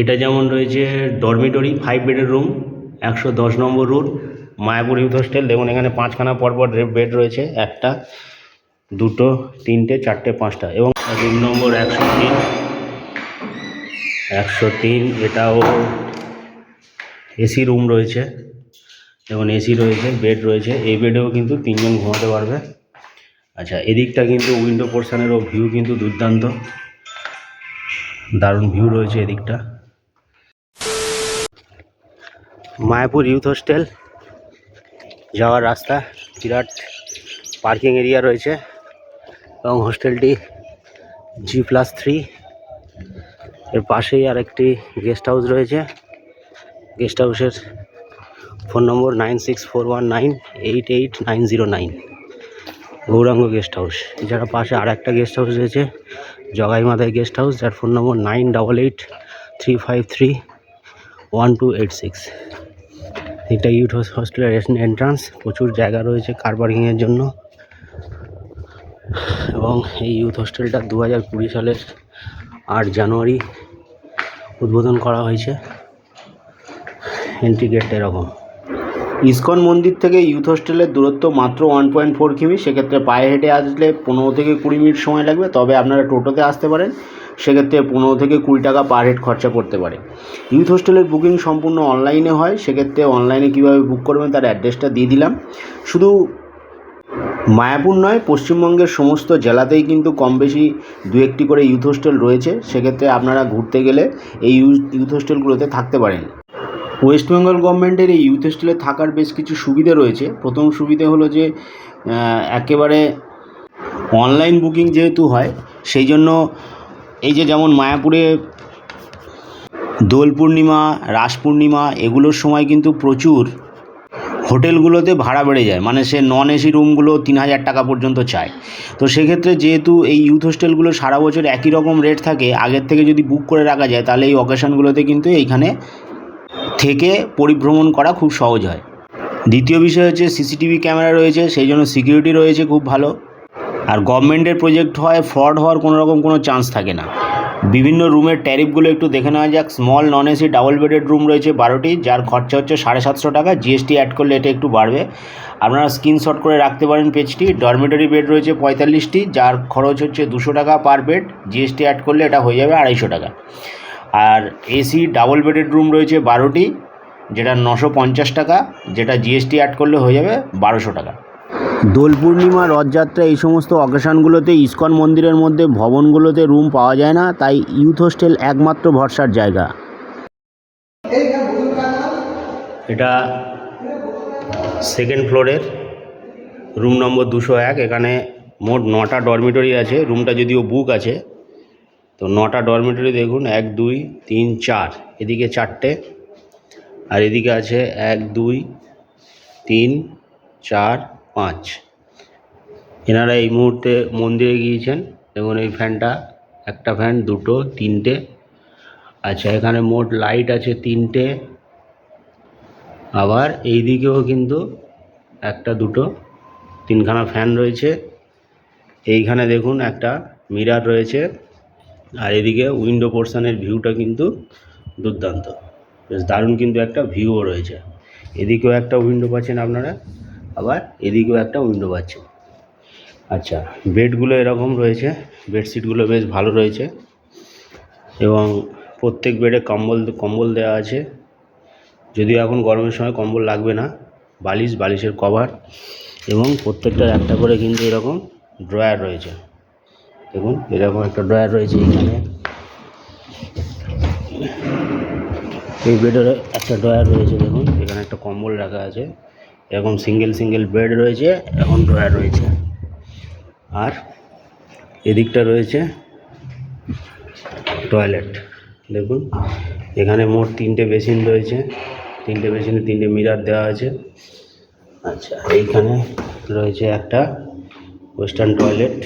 এটা যেমন রয়েছে ডরমিটরি ফাইভ বেডের রুম একশো দশ number route Mayapur youth hostel দেখুন এখানে পাঁচখানা পরপর বেড রয়েছে, একটা, দুটো, তিনটে, চারটে, পাঁচটা এবং রুম নম্বর একশো তিন। একশো তিন, এটাও এসি রুম রয়েছে। যেমন এসি রয়েছে বেড রয়েছে, এই বেডেও কিন্তু তিনজন ঘুমাতে পারবে। আচ্ছা এদিকটা কিন্তু উইন্ডো পোর্শনেরও ভিউ কিন্তু দুর্দান্ত। দারুণ ভিউ রয়েছে এদিকটা। মায়াপুর ইউথ হোস্টেল যাওয়ার রাস্তা, বিরাট পার্কিং এরিয়া রয়েছে এবং হোস্টেলটি জি প্লাস থ্রি। এর পাশেই আরেকটি গেস্ট হাউস রয়েছে। গেস্ট হাউসের phone number nine six four one nine eight eight nine zero nine. Gauranga guest house. এছাড়া পাশে আর একটা গেস্ট হাউস রয়েছে, জগাই মাথায় গেস্ট হাউস। যার phone number nine double eight three five three one two eight six. এটা youth হস্টেলের entrance প্রচুর জায়গা রয়েছে কার পার্কিংয়ের জন্য। এবং এই ইউথ হোস্টেলটা দু হাজার কুড়ি সালের আট জানুয়ারি উদ্বোধন করা হয়েছে। এন্ট্রি গেটটা এরকম। ইসকন মন্দির থেকে ইউথ হোস্টেলের দূরত্ব মাত্র ওয়ান পয়েন্ট ফোর কিমি, সেক্ষেত্রে পায়ে হেঁটে আসলে পনেরো থেকে কুড়ি মিনিট সময় লাগবে, তবে আপনারা টোটোতে আসতে পারেন, সেক্ষেত্রে পনেরো থেকে কুড়ি টাকা পার হেড খরচা পড়তে পারে। ইউথ হোস্টেলের বুকিং সম্পূর্ণ অনলাইনে হয়, সেক্ষেত্রে অনলাইনে কীভাবে বুক করবেন তার অ্যাড্রেসটা দিয়ে দিলাম। শুধু মায়াপুর নয়, পশ্চিমবঙ্গের সমস্ত জেলাতেই কিন্তু কম বেশি দু একটি করে ইউথ হোস্টেল রয়েছে, সেক্ষেত্রে আপনারা ঘুরতে গেলে এই ইউথ হোস্টেলগুলোতে থাকতে পারেন। ওয়েস্ট বেঙ্গল গভর্নমেন্টের এই ইউথ হোস্টেলে থাকার বেশ কিছু সুবিধে রয়েছে। প্রথম সুবিধে হলো যে একেবারে অনলাইন বুকিং যেহেতু হয়, সেই জন্য এই যে যেমন মায়াপুরে দোল পূর্ণিমা, রাস পূর্ণিমা, এগুলোর সময় কিন্তু প্রচুর হোটেলগুলোতে ভাড়া বেড়ে যায়। মানে সে নন এসি রুমগুলো তিন হাজার টাকা পর্যন্ত চায়। তো সেক্ষেত্রে যেহেতু এই ইউথ হোস্টেলগুলো সারা বছর একই রকম রেট থাকে, আগের থেকে যদি বুক করে রাখা যায়, তাহলে এই অকেশনগুলোতে কিন্তু এইখানে থেকে পরিভ্রমণ করা খুব সহজ হয়। দ্বিতীয় বিষয় হচ্ছে সিসিটিভি ক্যামেরা রয়েছে, সেই জন্য সিকিউরিটি রয়েছে খুব ভালো। আর গভর্নমেন্টের প্রজেক্ট হয় ফ্রড হওয়ার কোনো রকম কোনো চান্স থাকে না। বিভিন্ন রুমের ট্যারিফগুলো একটু দেখে নেওয়া যাক। Small non AC double bedded room রয়েছে বারোটি, যার খরচা হচ্ছে সাড়ে সাতশো টাকা। জিএসটি অ্যাড করলে এটা একটু বাড়বে। আপনারা স্ক্রিনশট করে রাখতে পারেন পেজটি ডরমেটরি বেড রয়েছে পঁয়তাল্লিশটি, যার খরচ হচ্ছে দুশো টাকা পার বেড জিএসটি অ্যাড করলে এটা হয়ে যাবে আড়াইশো টাকা। আর এসি ডাবল বেডেড রুম রয়েছে বারোটি, যেটা নশো পঞ্চাশ টাকা, যেটা জিএসটি অ্যাড করলে হয়ে যাবে বারোশো টাকা। দোল পূর্ণিমা, রথযাত্রা এই সমস্ত অকেশনগুলোতে ইস্কন মন্দিরের মধ্যে, ভবনগুলোতে রুম পাওয়া যায় না, তাই ইউথ হোস্টেল একমাত্র ভরসার জায়গা। এটা সেকেন্ড ফ্লোরের রুম নম্বর দুশো এক, এখানে মোট নটা ডরমিটরি আছে রুমটা যদিও বুক আছে তো নটা ডরমেটরি দেখুন, এক, দুই, তিন, চার, এদিকে চারটে, আর এদিকে আছে এক, দুই, তিন, চার, পাঁচ। এনারা এই মুহূর্তে মন্দিরে গিয়েছেন, দেখুন এই ফ্যানটা, একটা ফ্যান, দুটো, তিনটে আচ্ছা এখানে মোট লাইট আছে তিনটে, আবার এই দিকেও কিন্তু একটা, দুটো, তিনখানা ফ্যান রয়েছে। এইখানে দেখুন একটা মিরার রয়েছে। আর এদিকে উইন্ডো পোর্শনের ভিউটা কিন্তু দুর্দান্ত। বেশ দারুণ কিন্তু একটা ভিউও রয়েছে। এদিকেও একটা উইন্ডো পাচ্ছেন আপনারা, আবার এদিকেও একটা উইন্ডো পাচ্ছেন। আচ্ছা বেডগুলো এরকম রয়েছে বেডশিটগুলো বেশ ভালো রয়েছে এবং প্রত্যেক বেডে কম্বল কম্বল দেওয়া আছে। যদিও এখন গরমের সময় কম্বল লাগবে না, বালিশ, বালিশের কভার এবং প্রত্যেকটার একটা করে কিন্তু এরকম ড্রয়ার রয়েছে। দেখুন, এরকম একটা ড্রয়ার রয়েছে এখানে। এই বেডের একটা ড্রয়ার রয়েছে, দেখুন, এখানে একটা কম্বল রাখা আছে। এরকম সিঙ্গেল সিঙ্গেল বেড রয়েছে, এখন ড্রয়ার রয়েছে। আর এদিকটা রয়েছে টয়লেট, দেখুন। এখানে মোট তিনটে বেসিন রয়েছে, তিনটে বেসিনে তিনটে মিরার দেওয়া আছে। আচ্ছা এইখানে রয়েছে একটা ওয়েস্টার্ন টয়লেট।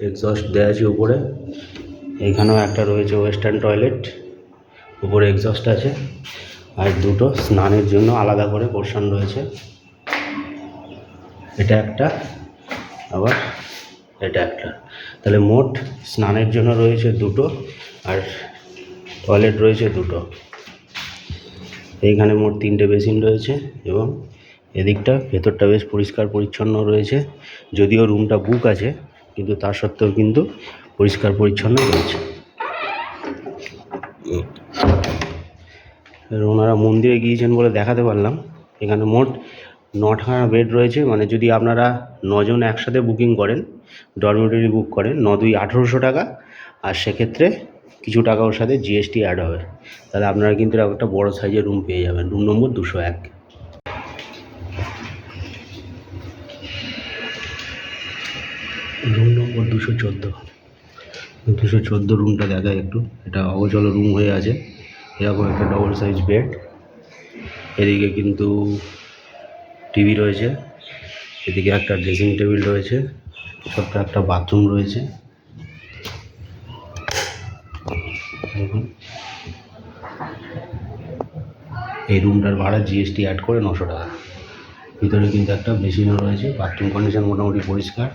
এক্সস্ট দেওয়া আছে উপরে। এখানেও একটা রয়েছে ওয়েস্টার্ন টয়লেট, উপরে এক্সস্ট আছে। আর দুটো স্নানের জন্য আলাদা করে পোর্শন রয়েছে। এটা একটা, আবার এটা একটা। তাহলে মোট স্নানের জন্য রয়েছে দুটো আর টয়লেট রয়েছে দুটো। এইখানে মোট তিনটে বেসিন রয়েছে এবং এদিকটা ভেতরটা বেশ পরিষ্কার পরিচ্ছন্ন রয়েছে। যদিও রুমটা বুক আছে কিন্তু তা সত্ত্বেও কিন্তু পরিষ্কার পরিচ্ছন্ন রয়েছে। ওনারা মন্দিরে গিয়েছেন বলে দেখাতে পারলাম। এখানে মোট নখানা বেড রয়েছে। মানে যদি আপনারা নজন একসাথে বুকিং করেন ডরমেটরি বুক করেন ন দুই আঠেরোশো টাকা। আর সেক্ষেত্রে কিছু টাকা ওর সাথে জিএসটি অ্যাড হবে। তাহলে আপনারা কিন্তু একটা বড় সাইজের রুম পেয়ে যাবেন। রুম নম্বর দুশো এক। রুম নম্বর দুশো চোদ্দ। দুশো চোদ্দ রুমটা দেখায় একটু। এটা অগোচল রুম হয়ে আছে। এরকম একটা ডবল সাইজ বেড এদিকে কিন্তু টিভি রয়েছে। এদিকে একটা ড্রেসিং টেবিল রয়েছে। ছোট্ট একটা বাথরুম রয়েছে। এই রুমটার ভাড়া জিএসটি অ্যাড করে নশো টাকা। ভিতরে কিন্তু একটা মেশিনও রয়েছে বাথরুম কন্ডিশন মোটামুটি পরিষ্কার,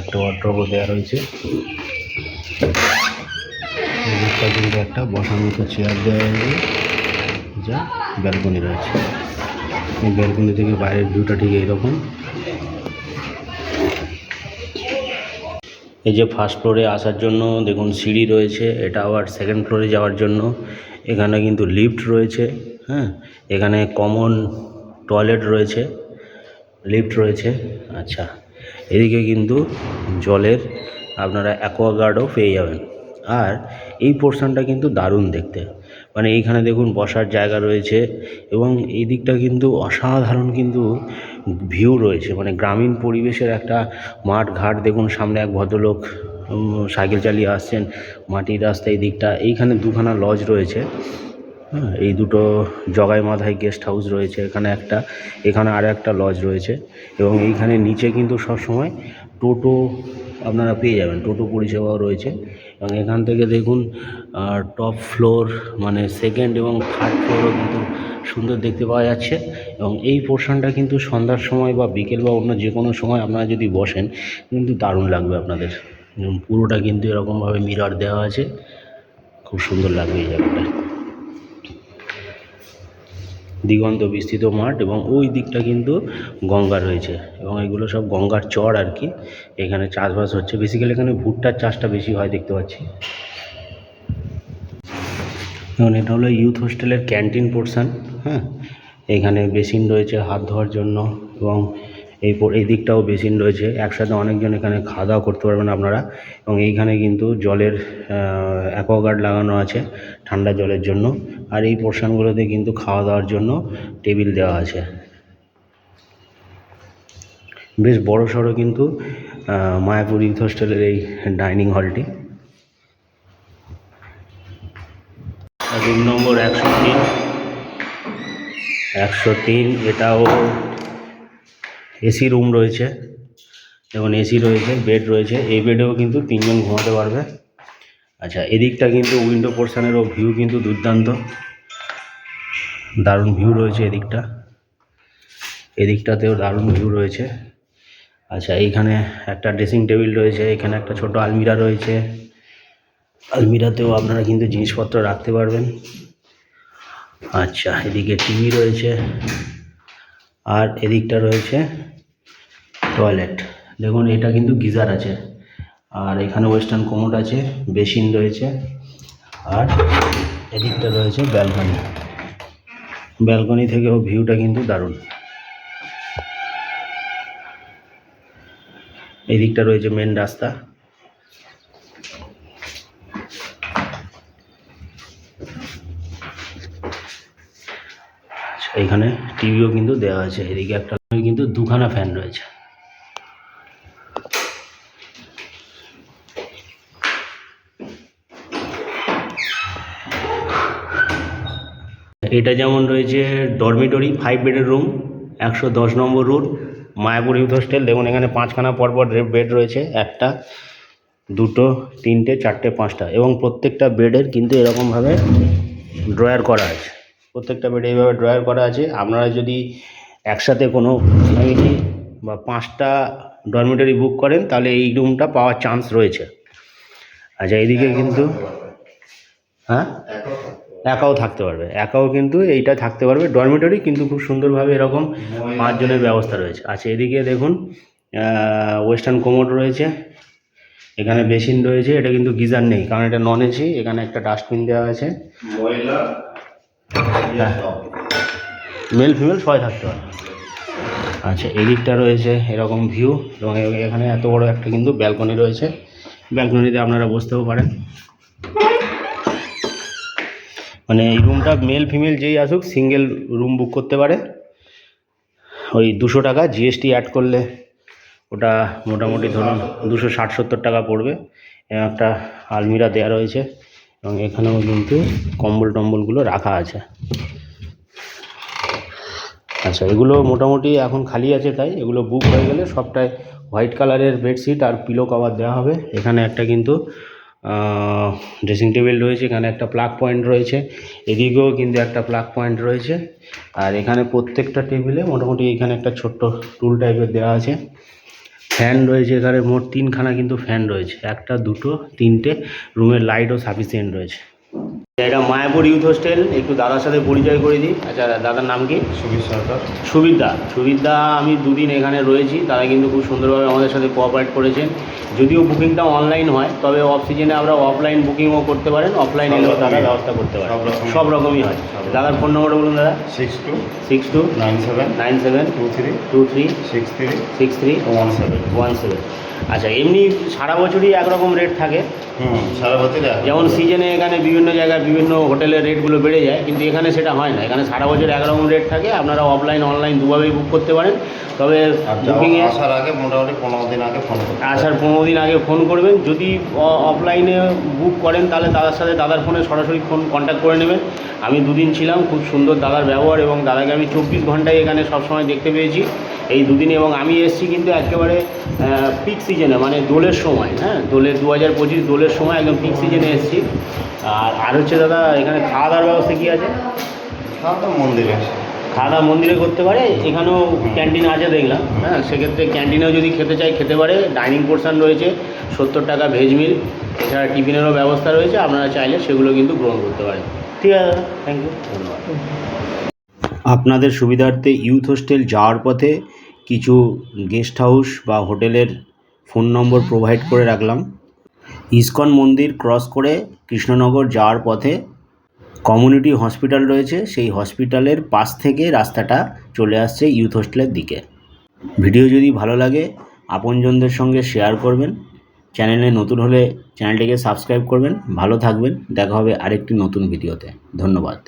একটা ওয়ার্ড্রপও দেওয়া রয়েছে। কিন্তু একটা বসার মতো চেয়ার দেওয়া রয়েছে, যা ব্যালকনি রয়েছে। এই ব্যালকনি থেকে বাইরের ভিউটা ঠিক এইরকম। এই যে ফার্স্ট ফ্লোরে আসার জন্য, দেখুন সিঁড়ি রয়েছে, এটা আবার সেকেন্ড ফ্লোরে যাওয়ার জন্য। এখানে কিন্তু লিফট রয়েছে হ্যাঁ? এখানে কমন টয়লেট রয়েছে। লিফট রয়েছে। আচ্ছা এদিকে কিন্তু জলের আপনারা অ্যাকোয়াগার্ডও পেয়ে যাবেন। আর এই পোর্শনটা কিন্তু দারুণ দেখতে। মানে এইখানে দেখুন বসার জায়গা রয়েছে এবং এই দিকটা কিন্তু অসাধারণ কিন্তু ভিউ রয়েছে। মানে গ্রামীণ পরিবেশের একটা মাঠ ঘাট দেখুন, সামনে এক ভদ্রলোক সাইকেল চালিয়ে আসছেন মাটির রাস্তা এই দিকটা। এইখানে দুখানা লজ রয়েছে। হ্যাঁ এই দুটো জগাই মাথায় গেস্ট হাউস রয়েছে, এখানে একটা, এখানে আর একটা লজ রয়েছে এবং এইখানে নিচে কিন্তু সবসময় টোটো আপনারা পেয়ে যাবেন, টোটো পরিষেবাও রয়েছে এবং এখান থেকে দেখুন টপ ফ্লোর মানে সেকেন্ড এবং থার্ড ফ্লোরও কিন্তু সুন্দর দেখতে পাওয়া যাচ্ছে এবং এই পোর্শনটা কিন্তু সন্ধ্যার সময় বা বিকেল বা অন্য যে কোনো সময় আপনারা যদি বসেন, কিন্তু দারুণ লাগবে আপনাদের। পুরোটা কিন্তু এরকমভাবে মিরর দেওয়া আছে, খুব সুন্দর লাগবে এই জায়গাটা। দিগন্ত বিস্তৃত মাঠ এবং ওই দিকটা কিন্তু গঙ্গা রয়েছে এবং এগুলো সব গঙ্গার চর আর কি। এখানে চাষবাস হচ্ছে। বেসিক্যালি এখানে ভুট্টার চাষটা বেশি হয় দেখতে পাচ্ছি। এবং এটা হলো ইউথ হোস্টেলের ক্যান্টিন পোর্শান হ্যাঁ? এখানে বেসিন রয়েছে হাত ধোয়ার জন্য এবং এই এই দিকটাও বেসিন রয়েছে। একসাথে অনেকজন এখানে খাওয়া দাওয়া করতে পারবেন আপনারা। এবং এইখানে কিন্তু জলের অ্যাকোয়াগার্ড লাগানো আছে ঠান্ডা জলের জন্য। আর এই পোর্শনগুলোতে কিন্তু খাওয়া দাওয়ার জন্য টেবিল দেওয়া আছে। বেশ বড় সড়ো কিন্তু মায়াপুর ইউথ হোস্টেলের এই ডাইনিং হলটি রুম নম্বর একশো তিন। একশো তিন, এটাও এসি রুম রয়েছে। যেমন এসি রয়েছে, বেড রয়েছে, এই বেডেও কিন্তু তিনজন ঘুমাতে পারবে। আচ্ছা এদিকটা কিন্তু উইন্ডো পোর্শনেরও ভিউ কিন্তু দুর্দান্ত। দারুণ ভিউ রয়েছে এদিকটা। এদিকটাতেও দারুণ ভিউ রয়েছে। আচ্ছা এইখানে একটা ড্রেসিং টেবিল রয়েছে, এখানে একটা ছোট আলমিরা রয়েছে। আলমিরাতেও আপনারা কিন্তু জিনিসপত্র রাখতে পারবেন। আচ্ছা এদিকে টিভি রয়েছে। আর এদিকটা রয়েছে টয়লেট দেখুন, এটা কিন্তু গিজার আছে। আর এখানে ওয়েস্টার্ন কোমোড আছে বেসিন রয়েছে। আর এদিকটা রয়েছে ব্যালকনি ব্যালকনি থেকেও ভিউটা কিন্তু দারুণ। এদিকটা রয়েছে মেন রাস্তা আচ্ছা, এখানে টিভিও কিন্তু দেওয়া আছে। এদিকে একটা কিন্তু দুখানা ফ্যান রয়েছে। এটা যেমন রয়েছে ডরমিটরি ফাইভ বেডের রুম একশো দশ number route Mayapur youth hostel দেখুন, এখানে পাঁচখানা পরপর বেড রয়েছে, একটা, দুটো, তিনটে, চারটে, পাঁচটা। এবং প্রত্যেকটা বেডের কিন্তু এরকমভাবে ড্রয়ার করা আছে। প্রত্যেকটা বেডে এইভাবে ড্রয়ার করা আছে। আপনারা যদি একসাথে কোনো ফ্যামিলি বা পাঁচটা ডরমিটরি বুক করেন তাহলে এই রুমটা পাওয়ার চান্স রয়েছে। আচ্ছা এদিকে কিন্তু হ্যাঁ? একাও থাকতে পারবে। একাও কিন্তু এইটা থাকতে পারবে। ডরমিটরি কিন্তু খুব সুন্দরভাবে এরকম পাঁচজনের ব্যবস্থা রয়েছে। আচ্ছা এদিকে দেখুন ওয়েস্টার্ন কোমোড রয়েছে। এখানে বেসিন রয়েছে। এটা কিন্তু গিজার নেই কারণ এটা নন এসি এখানে একটা ডাস্টবিন দেওয়া আছে। ময়লা হ্যাঁ। মেল ফিমেল সবাই থাকতে পারে। আচ্ছা এদিকটা রয়েছে এরকম ভিউ এবং এখানে এত বড় একটা কিন্তু ব্যালকনি রয়েছে। ব্যালকনিতে আপনারা বসতেও পারেন। মানে এই রুমটা মেল ফিমেল যেই আসুক সিঙ্গেল রুম বুক করতে পারে। ওই দুশো টাকা জিএসটি অ্যাড করলে ওটা মোটামুটি ধরুন দুশো ষাট সত্তর টাকা পড়বে। একটা আলমিরা দেওয়া রয়েছে। এবং এখানেও কিন্তু কম্বল টম্বলগুলো রাখা আছে। আচ্ছা এগুলো মোটামুটি এখন খালি আছে তাই? এগুলো বুক হয়ে গেলে সবটাই হোয়াইট কালারের বেডশিট আর পিলো কভার দেওয়া হবে। এখানে একটা কিন্তু ড্রেসিং টেবিল রয়েছে, এখানে একটা প্লাগ পয়েন্ট রয়েছে। এদিকেও কিন্তু একটা প্লাগ পয়েন্ট রয়েছে। আর এখানে প্রত্যেকটা টেবিলে মোটামুটি এখানে একটা ছোট্ট টুল টাইপের দেওয়া আছে। ফ্যান রয়েছে এখানে, মোট তিনখানা কিন্তু ফ্যান রয়েছে। একটা, দুটো, তিনটে রুমের লাইটও সাফিসিয়েন্ট রয়েছে। এটা মায়াপুর ইউথ হোস্টেল একটু দাদার সাথে পরিচয় করে দিই। আচ্ছা দাদার নাম কি? সুবির সরকার। সুবিধা সুবিধা আমি দুদিন এখানে রয়েছি তারা কিন্তু খুব সুন্দরভাবে আমাদের সাথে কোঅপারেট করেছেন। যদিও বুকিংটা অনলাইন হয় তবে অফ সিজনে আমরা অফলাইন বুকিংও করতে পারেন অফলাইন এলেও তারা ব্যবস্থা করতে পারে সব রকমই। হয়। দাদার ফোন নম্বর বলুন দাদা। Six two six two nine seven nine seven two three two three six three six three one seven one seven আচ্ছা এমনি সারা বছরই একরকম রেট থাকে। হুম সারা বছর যেমন সিজনে এখানে বিভিন্ন জায়গায় বিভিন্ন হোটেলের রেটগুলো বেড়ে যায় কিন্তু এখানে সেটা হয় না। এখানে সারা বছর একরকম রেট থাকে আপনারা অফলাইন অনলাইন দুভাবেই বুক করতে পারেন। তবে বুকিংয়ে আসার আগে মোটামুটি পনেরো দিন আগে ফোন হবে। আসার পনেরো দিন আগে ফোন করবেন। যদি অফলাইনে বুক করেন তাহলে দাদার সাথে দাদার ফোনে সরাসরি ফোন কন্ট্যাক্ট করে নেবেন। আমি দুদিন ছিলাম খুব সুন্দর দাদার ব্যবহার এবং দাদাকে আমি চব্বিশ ঘন্টায় এখানে সবসময় দেখতে পেয়েছি। এই দুদিন এবং আমি এসেছি কিন্তু একেবারে পিক সিজনে মানে দোলের সময় হ্যাঁ? দোলের দু হাজার পঁচিশ দোলের সময় একদম পিক সিজনে এসেছি। আর আর হচ্ছে দাদা এখানে খাওয়া দাওয়ার ব্যবস্থা কী আছে? খাওয়া দাওয়া মন্দিরে খাওয়া দাওয়া মন্দিরে করতে পারে এখানেও ক্যান্টিন আছে দেখলাম হ্যাঁ? সেক্ষেত্রে ক্যান্টিনেও যদি খেতে চাই খেতে পারে। ডাইনিং পোর্শন রয়েছে সত্তর টাকা ভেজ মিল এছাড়া টিফিনেরও ব্যবস্থা রয়েছে আপনারা চাইলে সেগুলো কিন্তু গ্রহণ করতে পারেন। ঠিক আছে দাদা থ্যাংক ইউ ধন্যবাদ আপনাদের সুবিধার্থে ইউথ হোস্টেল যাওয়ার পথে কিছু গেস্ট হাউস বা হোটেলের ফোন নম্বর প্রোভাইড করে রাখলাম। ইসকন মন্দির ক্রস করে কৃষ্ণনগর যাওয়ার পথে কমিউনিটি হসপিটাল রয়েছে। সেই হসপিটালের পাশ থেকে রাস্তাটা চলে আসছে ইউথ হোস্টেলের দিকে। ভিডিও যদি ভালো লাগে, আপনজনদের সঙ্গে শেয়ার করবেন। চ্যানেলে নতুন হলে চ্যানেলটিকে সাবস্ক্রাইব করবেন। ভালো থাকবেন। দেখা হবে আরেকটি নতুন ভিডিওতে। ধন্যবাদ।